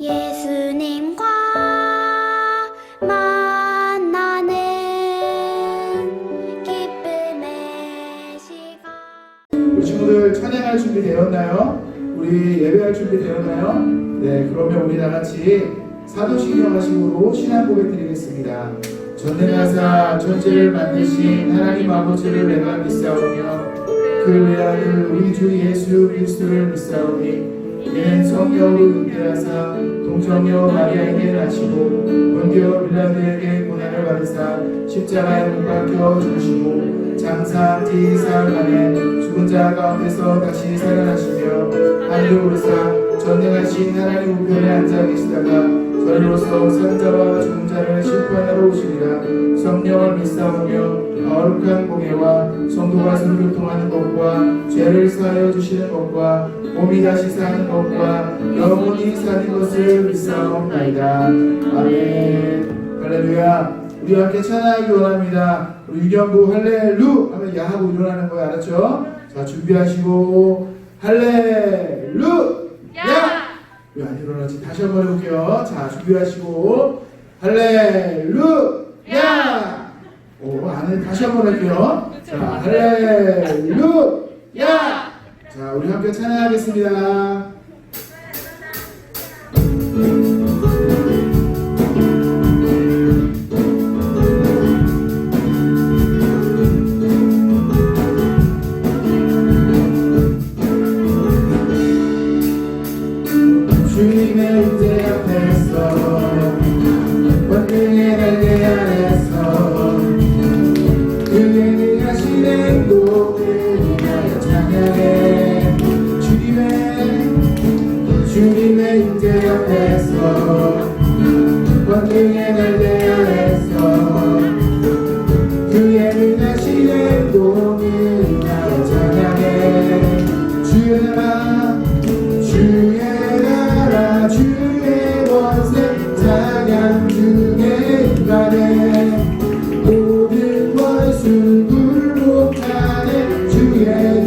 예수님과 만나는 기쁨의 시간 우리 친구들 찬양할 준비 되었나요? 우리 예배할 준비 되었나요? 네, 그러면 우리 다 같이 사도신경 하심으로 신앙 고백 드리겠습니다. 전능하사 존재를 만드신 하나님 아버지를 내가 믿사오며 그를 위하여 우리 주 예수 그리스도를 믿사오니 이는 성령으로 은혜하사 동정녀 마리아에게 나시고 본디오 빌라드에게 고난을 받으사 십자가에 못 박혀 죽으시고 장사지 사흘 만에 죽은 자 가운데서 다시 살아나시며 하늘로 오르사 전능하신 하나님 우편에 앉아 계시다가 저리로서 산자와 죽은 자를 심판하러 오시리라. 성령을 믿사오며 거룩한 공예와 성도가 서로 교통하는 것과 죄를 사하여 주시는 것과 몸이 다시 사는 것과 영원히 사는 것을 믿사옵나이다 아멘 할렐루야 우리 함께 찬양하기 원합니다 우리 유경부 할렐루 하면 야 하고 일어나는 거예요 알았죠? 자 준비하시고 할렐루 야! 왜 안 일어나지? 다시 한번 해볼게요. 자, 준비하시고, 할렐루 야! 오, 안에 다시 한번 할게요. 자, 할렐루야! 자, 우리 함께 찬양하겠습니다. 굴복하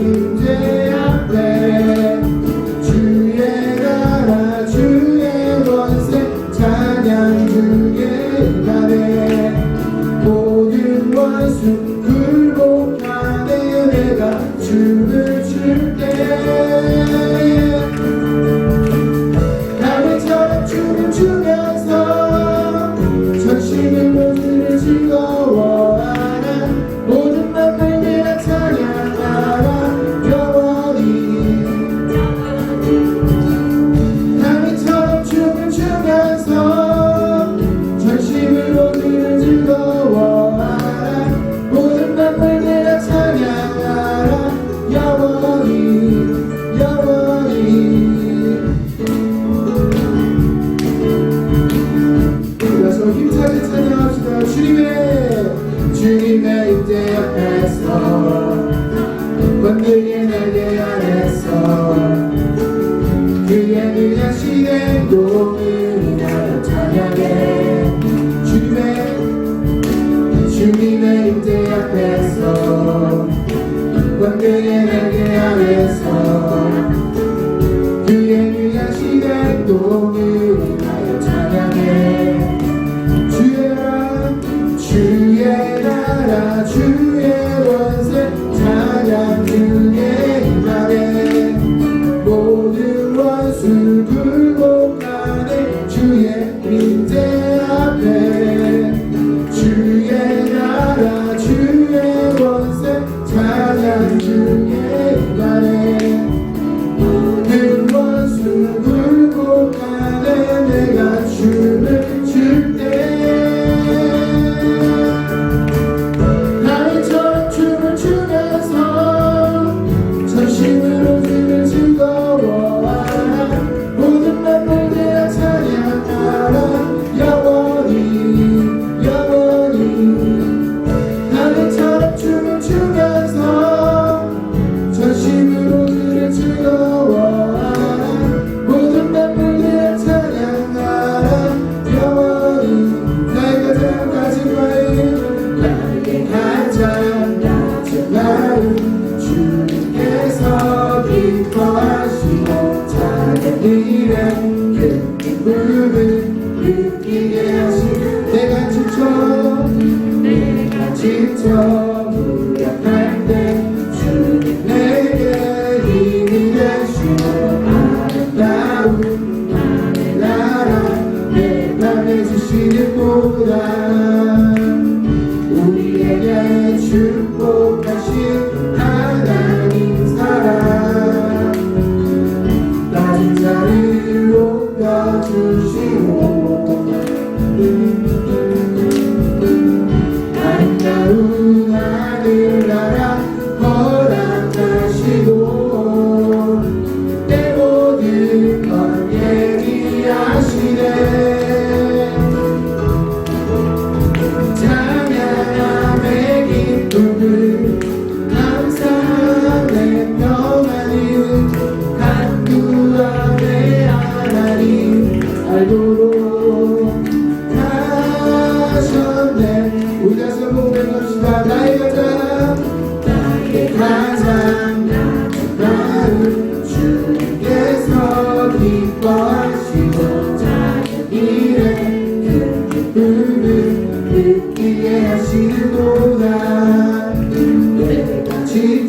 아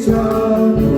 내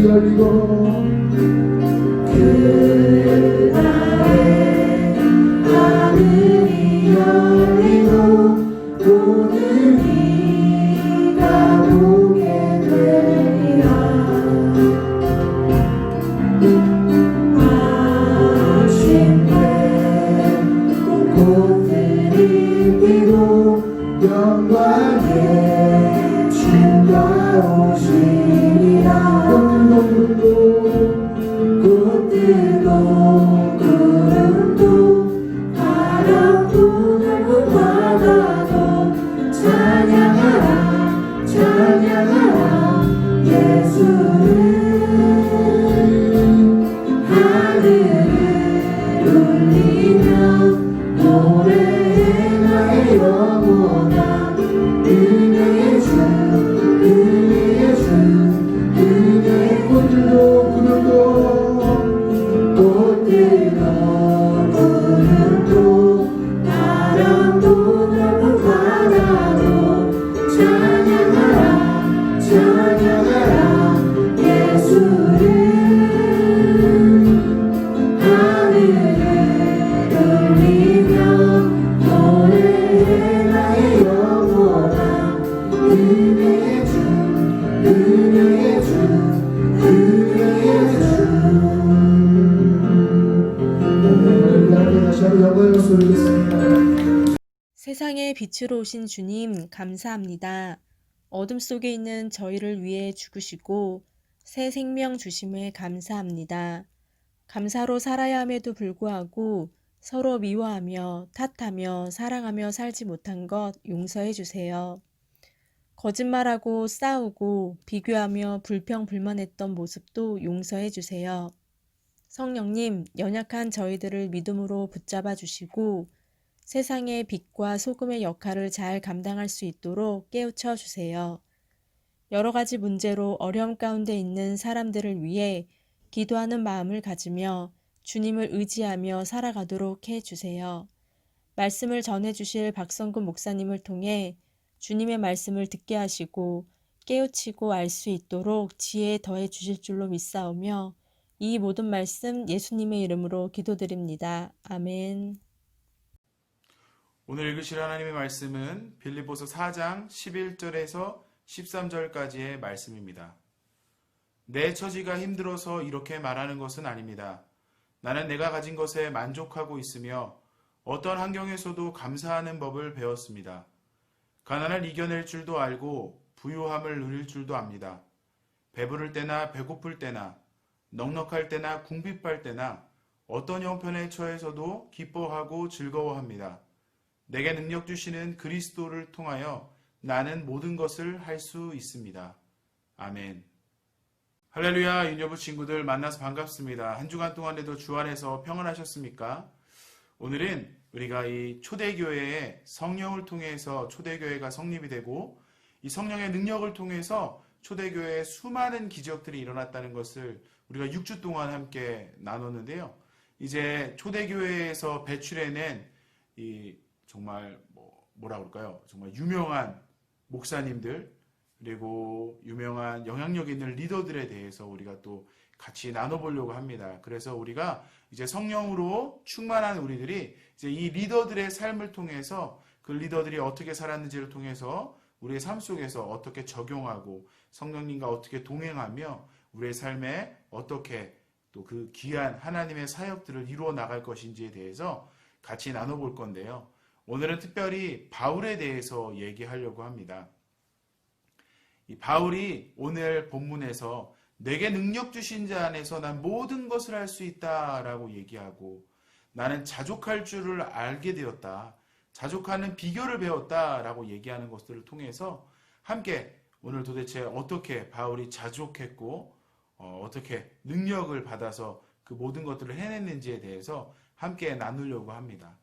Señor. 세상의 빛으로 오신 주님, 감사합니다. 어둠 속에 있는 저희를 위해 죽으시고 새 생명 주심에 감사합니다. 감사로 살아야 함에도 불구하고 서로 미워하며 탓하며 사랑하며 살지 못한 것 용서해 주세요. 거짓말하고 싸우고 비교하며 불평불만했던 모습도 용서해 주세요. 성령님, 연약한 저희들을 믿음으로 붙잡아 주시고 세상의 빛과 소금의 역할을 잘 감당할 수 있도록 깨우쳐 주세요. 여러 가지 문제로 어려움 가운데 있는 사람들을 위해 기도하는 마음을 가지며 주님을 의지하며 살아가도록 해 주세요. 말씀을 전해 주실 박성근 목사님을 통해 주님의 말씀을 듣게 하시고 깨우치고 알 수 있도록 지혜 더해 주실 줄로 믿사오며 이 모든 말씀 예수님의 이름으로 기도드립니다. 아멘. 오늘 읽으실 하나님의 말씀은 빌립보서 4장 11절에서 13절까지의 말씀입니다. 내 처지가 힘들어서 이렇게 말하는 것은 아닙니다. 나는 내가 가진 것에 만족하고 있으며 어떤 환경에서도 감사하는 법을 배웠습니다. 가난을 이겨낼 줄도 알고 부유함을 누릴 줄도 압니다. 배부를 때나 배고플 때나 넉넉할 때나 궁핍할 때나 어떤 형편에 처해서도 기뻐하고 즐거워합니다. 내게 능력 주시는 그리스도를 통하여 나는 모든 것을 할 수 있습니다. 아멘. 할렐루야, 윤여부 친구들 만나서 반갑습니다. 한 주간 동안에도 주 안에서 평안하셨습니까? 오늘은 우리가 이 초대교회의 성령을 통해서 초대교회가 성립이 되고 이 성령의 능력을 통해서 초대교회에 수많은 기적들이 일어났다는 것을 우리가 6주 동안 함께 나눴는데요. 이제 초대교회에서 배출해낸 이 정말 뭐 뭐라 그럴까요? 정말 유명한 목사님들 그리고 유명한 영향력 있는 리더들에 대해서 우리가 또 같이 나눠보려고 합니다. 그래서 우리가 이제 성령으로 충만한 우리들이 이제 이 리더들의 삶을 통해서 그 리더들이 어떻게 살았는지를 통해서 우리의 삶 속에서 어떻게 적용하고 성령님과 어떻게 동행하며 우리의 삶에 어떻게 또 그 귀한 하나님의 사역들을 이루어 나갈 것인지에 대해서 같이 나눠볼 건데요. 오늘은 특별히 바울에 대해서 얘기하려고 합니다. 이 바울이 오늘 본문에서 내게 능력 주신 자 안에서 난 모든 것을 할 수 있다라고 얘기하고 나는 자족할 줄을 알게 되었다. 자족하는 비결을 배웠다라고 얘기하는 것들을 통해서 함께 오늘 도대체 어떻게 바울이 자족했고 어, 어떻게 능력을 받아서 그 모든 것들을 해냈는지에 대해서 함께 나누려고 합니다.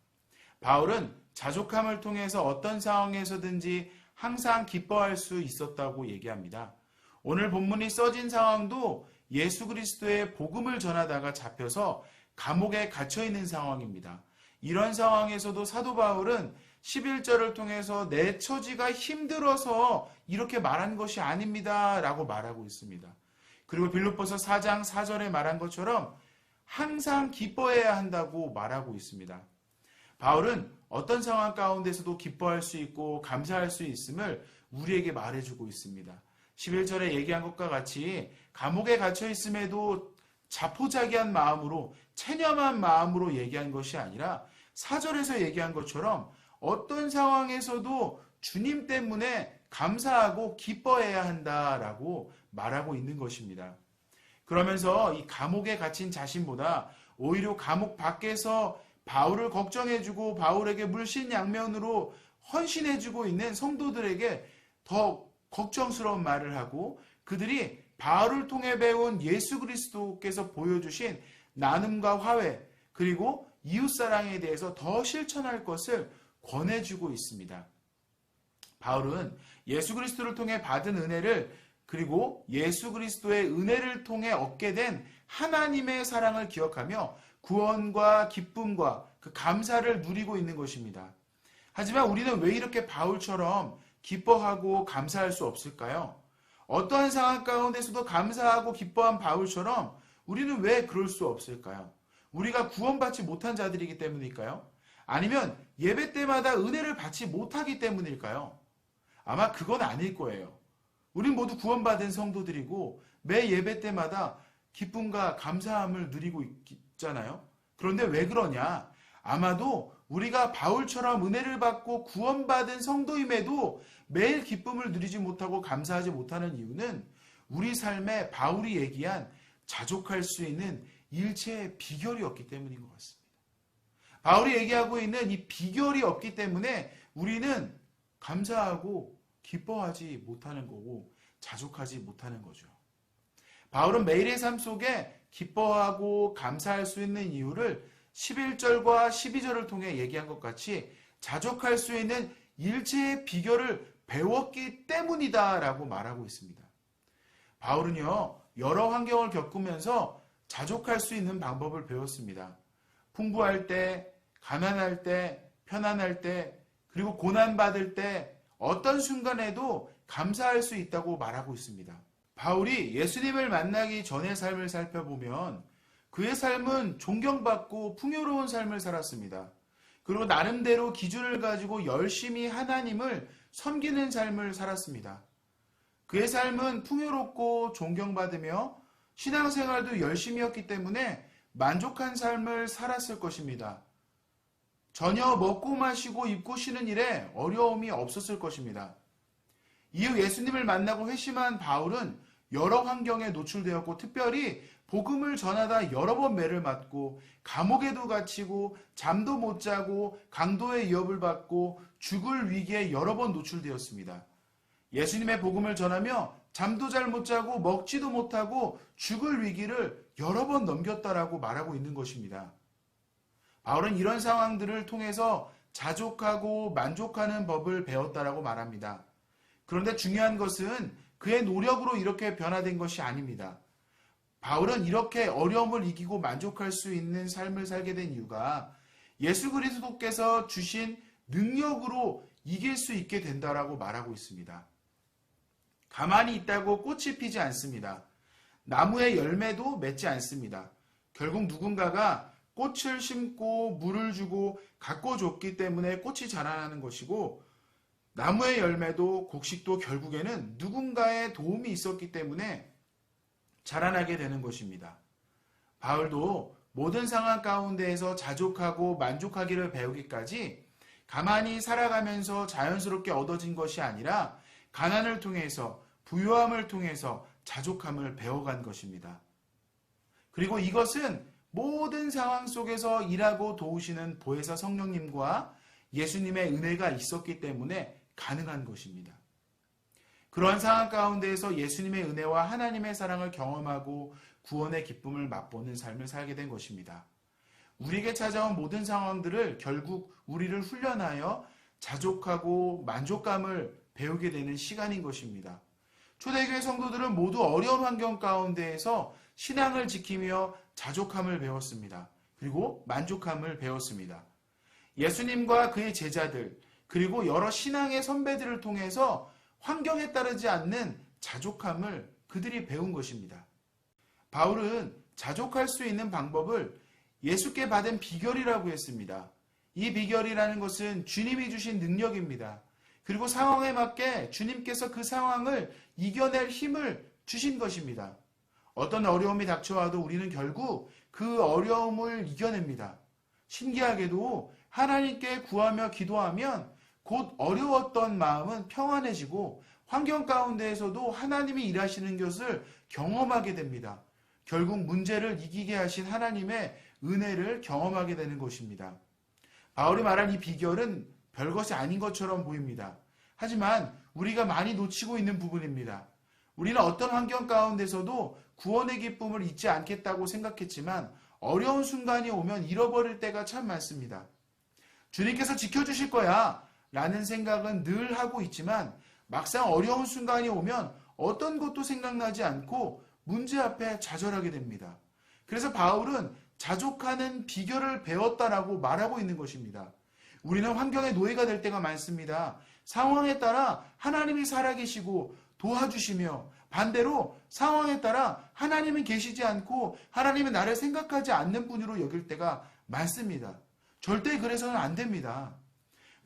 바울은 자족함을 통해서 어떤 상황에서든지 항상 기뻐할 수 있었다고 얘기합니다. 오늘 본문이 써진 상황도 예수 그리스도의 복음을 전하다가 잡혀서 감옥에 갇혀 있는 상황입니다. 이런 상황에서도 사도 바울은 11절을 통해서 내 처지가 힘들어서 이렇게 말한 것이 아닙니다. 라고 말하고 있습니다. 그리고 빌립보서 4장 4절에 말한 것처럼 항상 기뻐해야 한다고 말하고 있습니다. 바울은 어떤 상황 가운데서도 기뻐할 수 있고 감사할 수 있음을 우리에게 말해주고 있습니다. 11절에 얘기한 것과 같이 감옥에 갇혀 있음에도 자포자기한 마음으로 체념한 마음으로 얘기한 것이 아니라 4절에서 얘기한 것처럼 어떤 상황에서도 주님 때문에 감사하고 기뻐해야 한다라고 말하고 있는 것입니다. 그러면서 이 감옥에 갇힌 자신보다 오히려 감옥 밖에서 바울을 걱정해주고 바울에게 물신양면으로 헌신해주고 있는 성도들에게 더 걱정스러운 말을 하고 그들이 바울을 통해 배운 예수 그리스도께서 보여주신 나눔과 화해 그리고 이웃사랑에 대해서 더 실천할 것을 권해주고 있습니다. 바울은 예수 그리스도를 통해 받은 은혜를 그리고 예수 그리스도의 은혜를 통해 얻게 된 하나님의 사랑을 기억하며 구원과 기쁨과 그 감사를 누리고 있는 것입니다. 하지만 우리는 왜 이렇게 바울처럼 기뻐하고 감사할 수 없을까요? 어떠한 상황 가운데서도 감사하고 기뻐한 바울처럼 우리는 왜 그럴 수 없을까요? 우리가 구원받지 못한 자들이기 때문일까요? 아니면 예배 때마다 은혜를 받지 못하기 때문일까요? 아마 그건 아닐 거예요. 우린 모두 구원받은 성도들이고 매 예배 때마다 기쁨과 감사함을 누리고 있 잖아요. 그런데 왜 그러냐? 아마도 우리가 바울처럼 은혜를 받고 구원받은 성도임에도 매일 기쁨을 누리지 못하고 감사하지 못하는 이유는 우리 삶에 바울이 얘기한 자족할 수 있는 일체의 비결이 없기 때문인 것 같습니다. 바울이 얘기하고 있는 이 비결이 없기 때문에 우리는 감사하고 기뻐하지 못하는 거고 자족하지 못하는 거죠. 바울은 매일의 삶 속에 기뻐하고 감사할 수 있는 이유를 11절과 12절을 통해 얘기한 것 같이 자족할 수 있는 일체의 비결을 배웠기 때문이다 라고 말하고 있습니다. 바울은요, 여러 환경을 겪으면서 자족할 수 있는 방법을 배웠습니다. 풍부할 때, 가난할 때, 편안할 때, 그리고 고난받을 때, 어떤 순간에도 감사할 수 있다고 말하고 있습니다. 바울이 예수님을 만나기 전의 삶을 살펴보면 그의 삶은 존경받고 풍요로운 삶을 살았습니다. 그리고 나름대로 기준을 가지고 열심히 하나님을 섬기는 삶을 살았습니다. 그의 삶은 풍요롭고 존경받으며 신앙생활도 열심히였기 때문에 만족한 삶을 살았을 것입니다. 전혀 먹고 마시고 입고 쉬는 일에 어려움이 없었을 것입니다. 이후 예수님을 만나고 회심한 바울은 여러 환경에 노출되었고 특별히 복음을 전하다 여러 번 매를 맞고 감옥에도 갇히고 잠도 못 자고 강도의 위협을 받고 죽을 위기에 여러 번 노출되었습니다. 예수님의 복음을 전하며 잠도 잘 못 자고 먹지도 못하고 죽을 위기를 여러 번 넘겼다라고 말하고 있는 것입니다. 바울은 이런 상황들을 통해서 자족하고 만족하는 법을 배웠다라고 말합니다. 그런데 중요한 것은 그의 노력으로 이렇게 변화된 것이 아닙니다. 바울은 이렇게 어려움을 이기고 만족할 수 있는 삶을 살게 된 이유가 예수 그리스도께서 주신 능력으로 이길 수 있게 된다라고 말하고 있습니다. 가만히 있다고 꽃이 피지 않습니다. 나무의 열매도 맺지 않습니다. 결국 누군가가 꽃을 심고 물을 주고 가꿔 줬기 때문에 꽃이 자라나는 것이고 나무의 열매도 곡식도 결국에는 누군가의 도움이 있었기 때문에 자라나게 되는 것입니다. 바울도 모든 상황 가운데에서 자족하고 만족하기를 배우기까지 가만히 살아가면서 자연스럽게 얻어진 것이 아니라 가난을 통해서 부유함을 통해서 자족함을 배워간 것입니다. 그리고 이것은 모든 상황 속에서 일하고 도우시는 보혜사 성령님과 예수님의 은혜가 있었기 때문에 가능한 것입니다. 그러한 상황 가운데에서 예수님의 은혜와 하나님의 사랑을 경험하고 구원의 기쁨을 맛보는 삶을 살게 된 것입니다. 우리에게 찾아온 모든 상황들을 결국 우리를 훈련하여 자족하고 만족감을 배우게 되는 시간인 것입니다. 초대교회 성도들은 모두 어려운 환경 가운데에서 신앙을 지키며 자족함을 배웠습니다. 그리고 만족함을 배웠습니다. 예수님과 그의 제자들, 그리고 여러 신앙의 선배들을 통해서 환경에 따르지 않는 자족함을 그들이 배운 것입니다. 바울은 자족할 수 있는 방법을 예수께 받은 비결이라고 했습니다. 이 비결이라는 것은 주님이 주신 능력입니다. 그리고 상황에 맞게 주님께서 그 상황을 이겨낼 힘을 주신 것입니다. 어떤 어려움이 닥쳐와도 우리는 결국 그 어려움을 이겨냅니다. 신기하게도 하나님께 구하며 기도하면 곧 어려웠던 마음은 평안해지고 환경 가운데에서도 하나님이 일하시는 것을 경험하게 됩니다. 결국 문제를 이기게 하신 하나님의 은혜를 경험하게 되는 것입니다. 바울이 말한 이 비결은 별것이 아닌 것처럼 보입니다. 하지만 우리가 많이 놓치고 있는 부분입니다. 우리는 어떤 환경 가운데서도 구원의 기쁨을 잊지 않겠다고 생각했지만 어려운 순간이 오면 잃어버릴 때가 참 많습니다. 주님께서 지켜주실 거야 라는 생각은 늘 하고 있지만 막상 어려운 순간이 오면 어떤 것도 생각나지 않고 문제 앞에 좌절하게 됩니다. 그래서 바울은 자족하는 비결을 배웠다라고 말하고 있는 것입니다. 우리는 환경의 노예가 될 때가 많습니다. 상황에 따라 하나님이 살아계시고 도와주시며 반대로 상황에 따라 하나님은 계시지 않고 하나님은 나를 생각하지 않는 분으로 여길 때가 많습니다. 절대 그래서는 안 됩니다.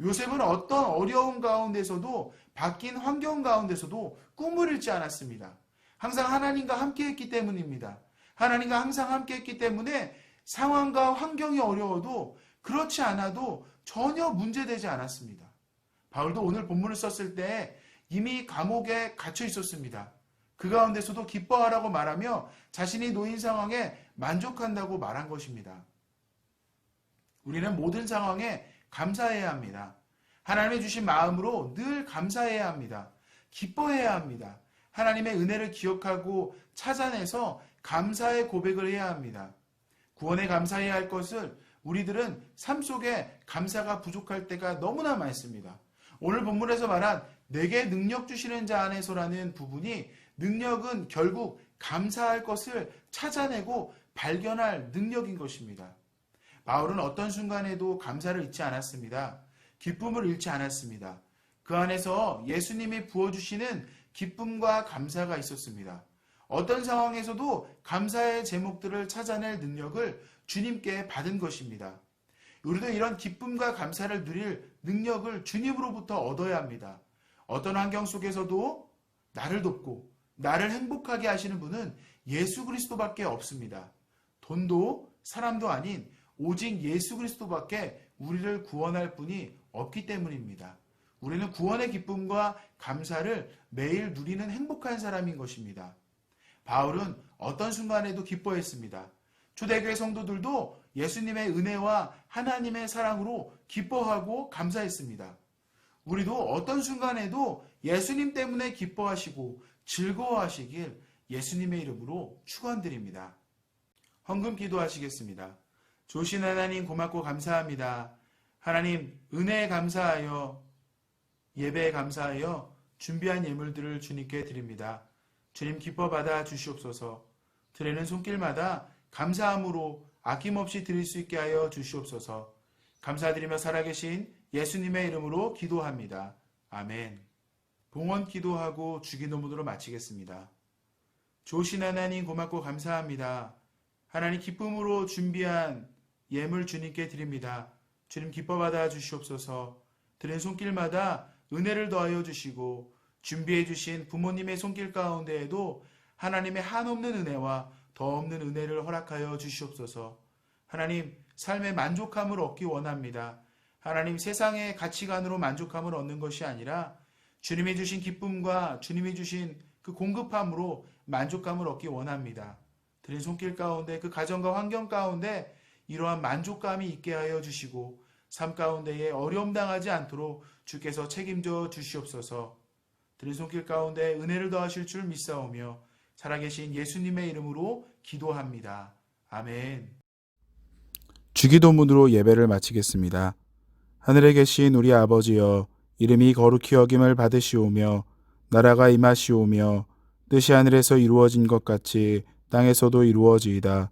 요셉은 어떤 어려운 가운데서도 바뀐 환경 가운데서도 꿈을 잃지 않았습니다. 항상 하나님과 함께 했기 때문입니다. 하나님과 항상 함께 했기 때문에 상황과 환경이 어려워도 그렇지 않아도 전혀 문제되지 않았습니다. 바울도 오늘 본문을 썼을 때 이미 감옥에 갇혀 있었습니다. 그 가운데서도 기뻐하라고 말하며 자신이 놓인 상황에 만족한다고 말한 것입니다. 우리는 모든 상황에 감사해야 합니다. 하나님의 주신 마음으로 늘 감사해야 합니다. 기뻐해야 합니다. 하나님의 은혜를 기억하고 찾아내서 감사의 고백을 해야 합니다. 구원에 감사해야 할 것을 우리들은 삶 속에 감사가 부족할 때가 너무나 많습니다. 오늘 본문에서 말한 내게 능력 주시는 자 안에서라는 부분이 능력은 결국 감사할 것을 찾아내고 발견할 능력인 것입니다. 바울은 어떤 순간에도 감사를 잊지 않았습니다. 기쁨을 잃지 않았습니다. 그 안에서 예수님이 부어주시는 기쁨과 감사가 있었습니다. 어떤 상황에서도 감사의 제목들을 찾아낼 능력을 주님께 받은 것입니다. 우리도 이런 기쁨과 감사를 누릴 능력을 주님으로부터 얻어야 합니다. 어떤 환경 속에서도 나를 돕고 나를 행복하게 하시는 분은 예수 그리스도밖에 없습니다. 돈도 사람도 아닌 오직 예수 그리스도밖에 우리를 구원할 분이 없기 때문입니다. 우리는 구원의 기쁨과 감사를 매일 누리는 행복한 사람인 것입니다. 바울은 어떤 순간에도 기뻐했습니다. 초대교회 성도들도 예수님의 은혜와 하나님의 사랑으로 기뻐하고 감사했습니다. 우리도 어떤 순간에도 예수님 때문에 기뻐하시고 즐거워하시길 예수님의 이름으로 축원드립니다. 헌금 기도하시겠습니다. 조신 하나님 고맙고 감사합니다. 하나님 은혜에 감사하여 예배에 감사하여 준비한 예물들을 주님께 드립니다. 주님 기뻐 받아 주시옵소서. 드리는 손길마다 감사함으로 아낌없이 드릴 수 있게 하여 주시옵소서. 감사드리며 살아계신 예수님의 이름으로 기도합니다. 아멘. 봉헌 기도하고 주기도문으로 마치겠습니다. 조신 하나님 고맙고 감사합니다. 하나님 기쁨으로 준비한 예물 주님께 드립니다. 주님 기뻐 받아 주시옵소서. 드린 손길마다 은혜를 더하여 주시고 준비해 주신 부모님의 손길 가운데에도 하나님의 한없는 은혜와 더 없는 은혜를 허락하여 주시옵소서. 하나님 삶의 만족함을 얻기 원합니다. 하나님 세상의 가치관으로 만족함을 얻는 것이 아니라 주님이 주신 기쁨과 주님이 주신 그 공급함으로 만족감을 얻기 원합니다. 드린 손길 가운데 그 가정과 환경 가운데 이러한 만족감이 있게 하여 주시고 삶 가운데에 어려움 당하지 않도록 주께서 책임져 주시옵소서. 드린 손길 가운데 은혜를 더하실 줄 믿사오며 살아계신 예수님의 이름으로 기도합니다. 아멘. 주기도문으로 예배를 마치겠습니다. 하늘에 계신 우리 아버지여 이름이 거룩히 여김을 받으시오며 나라가 임하시오며 뜻이 하늘에서 이루어진 것 같이 땅에서도 이루어지이다.